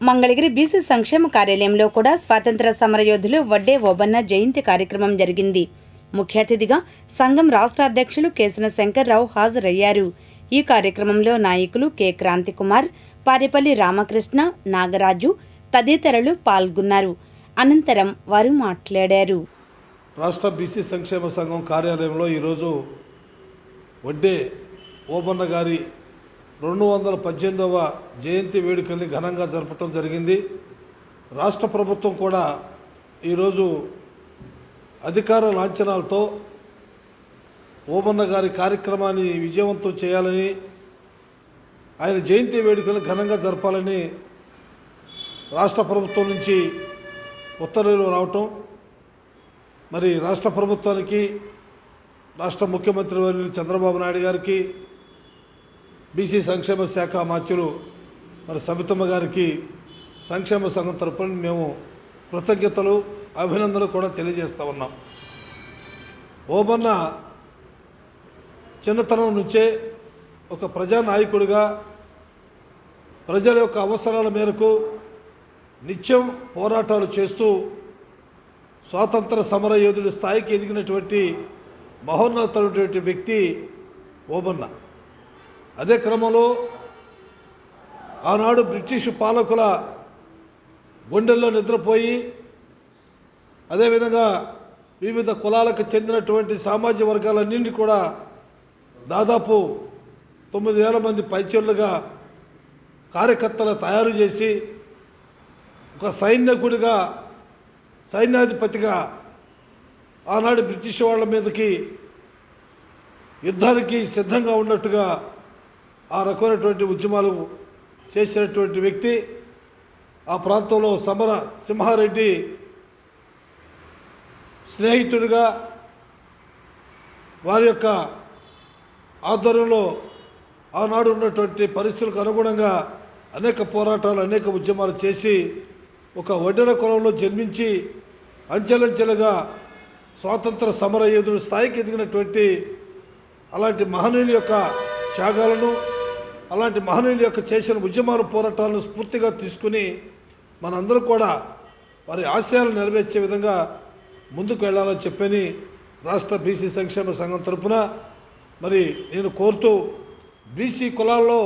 Mangalagiri BC సంక్షేమ కార్యాలయంలో కూడా స్వాతంత్ర సమరయోధులు వడ్డే ఓబన్న జయంతి కార్యక్రమం జరిగింది. ముఖ్య అతిథిగా సంఘం రాష్ట్ర అధ్యక్షులు కేసన శంకర్రావు హాజరయ్యారు. ఈ కార్యక్రమంలో నాయకులు కె క్రాంతికుమార్ పారేపల్లి రామకృష్ణ నాగరాజు తదితరులు పాల్గొన్నారు. అనంతరం వారు మాట్లాడారు. రాష్ట్ర బీసీ సంక్షేమ సంఘం కార్యాలయంలో ఈరోజు వడ్డే ఓబన్న గారి రెండు వందల పద్దెనిమిదవ జయంతి వేడుకల్ని ఘనంగా జరపటం జరిగింది. రాష్ట్ర ప్రభుత్వం కూడా ఈరోజు అధికార లాంఛనాలతో ఓమన్న గారి కార్యక్రమాన్ని విజయవంతం చేయాలని ఆయన జయంతి వేడుకలు ఘనంగా జరపాలని రాష్ట్ర ప్రభుత్వం నుంచి ఉత్తర్వులు రావటం. మరి రాష్ట్ర ప్రభుత్వానికి రాష్ట్ర ముఖ్యమంత్రి చంద్రబాబు నాయుడు గారికి బీసీ సంక్షేమ శాఖ మాత్యులు మరి సబితమ్మ గారికి సంక్షేమ సంఘం తరపున మేము కృతజ్ఞతలు అభినందనలు కూడా తెలియజేస్తూ ఉన్నాం. ఓబన్న చిన్నతనం నుంచే ఒక ప్రజానాయకుడిగా ప్రజల యొక్క అవసరాల మేరకు నిత్యం పోరాటాలు చేస్తూ స్వాతంత్ర సమర యోధుడి స్థాయికి ఎదిగినటువంటి మహోన్నతమైనటువంటి వ్యక్తి ఓబన్న అదే క్రమంలో ఆనాడు బ్రిటిష్ పాలకుల గుండెల్లో నిద్రపోయి అదేవిధంగా వివిధ కులాలకు చెందినటువంటి సామాజిక వర్గాలన్నింటినీ కూడా దాదాపు తొమ్మిది వేల మంది పైచర్లుగా కార్యకర్తలు తయారు చేసి ఒక సైన్యకుడిగా సైన్యాధిపతిగా ఆనాడు బ్రిటిష్ వాళ్ళ మీదకి యుద్ధానికి సిద్ధంగా ఉన్నట్టుగా ఆ రకమైనటువంటి ఉద్యమాలు చేసినటువంటి వ్యక్తి ఆ ప్రాంతంలో సమర సింహారెడ్డి స్నేహితుడిగా వారి యొక్క ఆధ్వర్యంలో ఆనాడు ఉన్నటువంటి పరిస్థితులకు అనుగుణంగా అనేక పోరాటాలు అనేక ఉద్యమాలు చేసి ఒక వడ్డెన కులంలో జన్మించి అంచెలంచెలుగా స్వాతంత్ర సమర యోధుడు స్థాయికి ఎదిగినటువంటి అలాంటి మహనీయుల యొక్క త్యాగాలను అలాంటి మహనీయుల యొక్క చేసిన ఉద్యమాలు పోరాటాలను స్ఫూర్తిగా తీసుకుని మనందరూ కూడా వారి ఆశయాలు నెరవేర్చే విధంగా ముందుకు వెళ్ళాలని చెప్పని రాష్ట్ర బీసీ సంక్షేమ సంఘం తరపున మరి నేను కోరుతూ బీసీ కులాల్లో